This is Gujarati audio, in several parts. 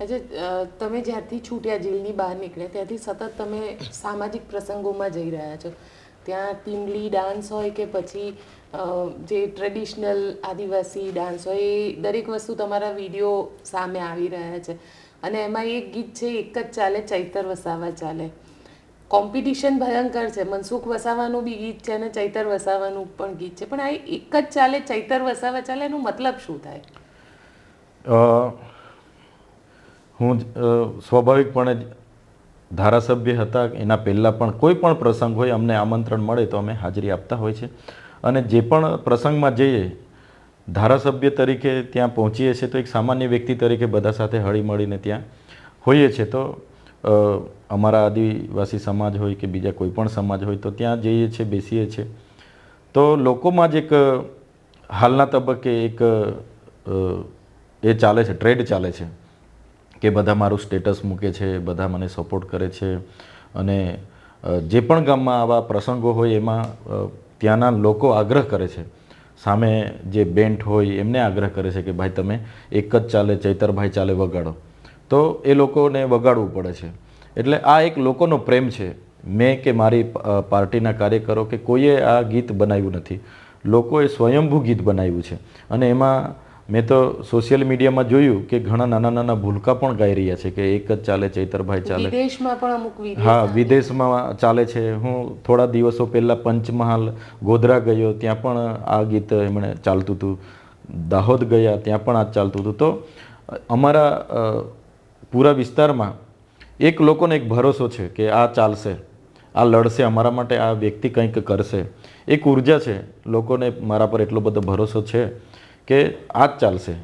આજે અ, તમે જ્યારથી છૂટ્યા જેલની બહાર નીકળ્યા ત્યાંથી સતત તમે સામાજિક પ્રસંગોમાં જઈ રહ્યા છો. ત્યાં ટીમલી ડાન્સ હોય કે પછી જે ટ્રેડિશનલ આદિવાસી ડાન્સ હોય એ દરેક વસ્તુ તમારા વીડિયો સામે આવી રહ્યા છે. અને એમાં એક ગીત છે એક જ ચાલે ચૈતર વસાવા ચાલે. કોમ્પિટિશન ભયંકર છે. મનસુખ વસાવાનું બી ગીત છે અને ચૈતર વસાવાનું પણ ગીત છે. પણ આ એક જ ચાલે ચૈતર વસાવા ચાલે એનો મતલબ શું થાય? હું સ્વાભાવિકપણે ધારાસભ્ય હતા, એના પહેલાં પણ કોઈ પણ પ્રસંગ હોય અમને આમંત્રણ મળે તો અમે હાજરી આપતા હોય છે. અને જે પણ પ્રસંગમાં જઈએ ધારાસભ્ય તરીકે ત્યાં પહોંચીએ છીએ, તો એક સામાન્ય વ્યક્તિ તરીકે બધા સાથે હળી મળીને ત્યાં હોઈએ છીએ. તો અમારા આદિવાસી સમાજ હોય કે બીજા કોઈ પણ સમાજ હોય, તો ત્યાં જઈએ છીએ, બેસીએ છીએ. તો લોકોમાં જ એક હાલના તબક્કે એક એ ચાલે છે, ટ્રેડ ચાલે છે. કે બધા મારું સ્ટેટસ મૂકે છે, બધા મને સપોર્ટ કરે છે. અને જે પણ ગામમાં આવા પ્રસંગો હોય એમાં ત્યાંના લોકો આગ્રહ કરે છે. સામે જે બેન્ટ હોય એમને આગ્રહ કરે છે કે ભાઈ તમે એક જ ચાલે, ચૈતરભાઈ ચાલે વગાડો. તો એ લોકોને વગાડવું પડે છે. એટલે આ એક લોકોનો પ્રેમ છે. મેં કે મારી પાર્ટીના કાર્યકરો કે કોઈએ આ ગીત બનાવ્યું નથી. લોકોએ સ્વયંભૂ ગીત બનાવ્યું છે. અને એમાં મેં તો સોશિયલ મીડિયામાં જોયું કે ઘણા નાના નાના ભૂલકા પણ ગાઈ રહ્યા છે કે એક જ ચાલે ચૈતરભાઈ ચાલે. વિદેશમાં પણ અમુક હા વિદેશમાં ચાલે છે. હું થોડા દિવસો પહેલાં પંચમહાલ ગોધરા ગયો ત્યાં પણ આ ગીત એમણે ચાલતું હતું. દાહોદ ગયા ત્યાં પણ આ ચાલતું હતું. તો અમારા પૂરા વિસ્તારમાં એક લોકોને એક ભરોસો છે કે આ ચાલશે આ લડશે અમારા માટે આ વ્યક્તિ કંઈક કરશે. એક ઊર્જા છે. લોકોને મારા પર એટલો બધો ભરોસો છે. કે આ જ ચાલશે.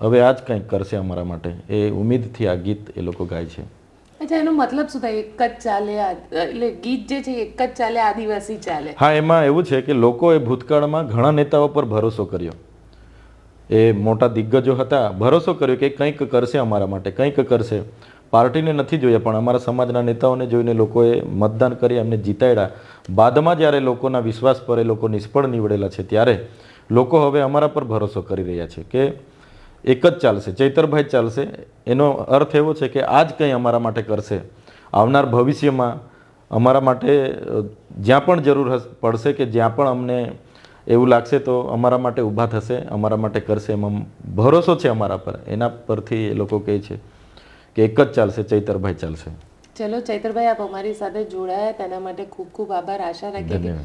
હવે આ જ કંઈક કરશે અમારા માટે. એ ઉમેદથી આ ગીત એ લોકો ગાય છે. અચ્છા એનો મતલબ શું થાય? એક જ ચાલે એટલે ગીત જે છે એક જ ચાલે આદિવાસી ચાલે. હા એમાં એવું છે કે લોકોએ ભૂતકાળમાં ઘણા નેતાઓ પર ભરોસો કર્યો. એ મોટા દિગ્ગજો હતા ભરોસો કર્યો કે કંઈક કરશે અમારા માટે કંઈક કરશે. પાર્ટીને નથી જોયા પણ અમારા સમાજના નેતાઓને જોઈને લોકોએ મતદાન કરી એમને જીતાડ્યા. બાદમાં જ્યારે લોકોના વિશ્વાસ પર એ લોકો નિષ્ફળ નીવડેલા છે ત્યારે લોકો હવે અમારા પર ભરોસો કરી રહ્યા છે કે એક જ ચાલશે ચૈતરભાઈ ચાલશે. એનો અર્થ એવો છે કે આ જ કંઈ અમારા માટે કરશે. આવનાર ભવિષ્યમાં અમારા માટે જ્યાં પણ જરૂર પડશે કે જ્યાં પણ અમને એવું લાગશે તો અમારા માટે ઊભા થશે અમારા માટે કરશે એમાં ભરોસો છે અમારા પર. એના પરથી એ લોકો કહે છે કે એક જ ચાલશે ચૈતરભાઈ ચાલશે. ચલો ચૈતરભાઈ આપ અમારી સાથે જોડાયા. તેના માટે ખૂબ ખૂબ આભાર. આશા રાખીએ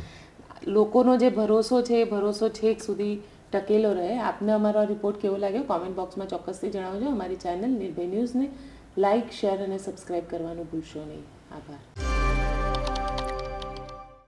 લોકોનો જે ભરોસો છે, એ ભરોસો છેક સુધી ટકેલો રહે. આપને અમારો રિપોર્ટ કેવો લાગ્યો? કોમેન્ટ બોક્સમાં ચોક્કસથી જણાવજો. અમારી ચેનલ નિર્ભય ન્યૂઝને લાઇક શેર અને સબસ્ક્રાઇબ કરવાનું ભૂલશો નહીં. આભાર.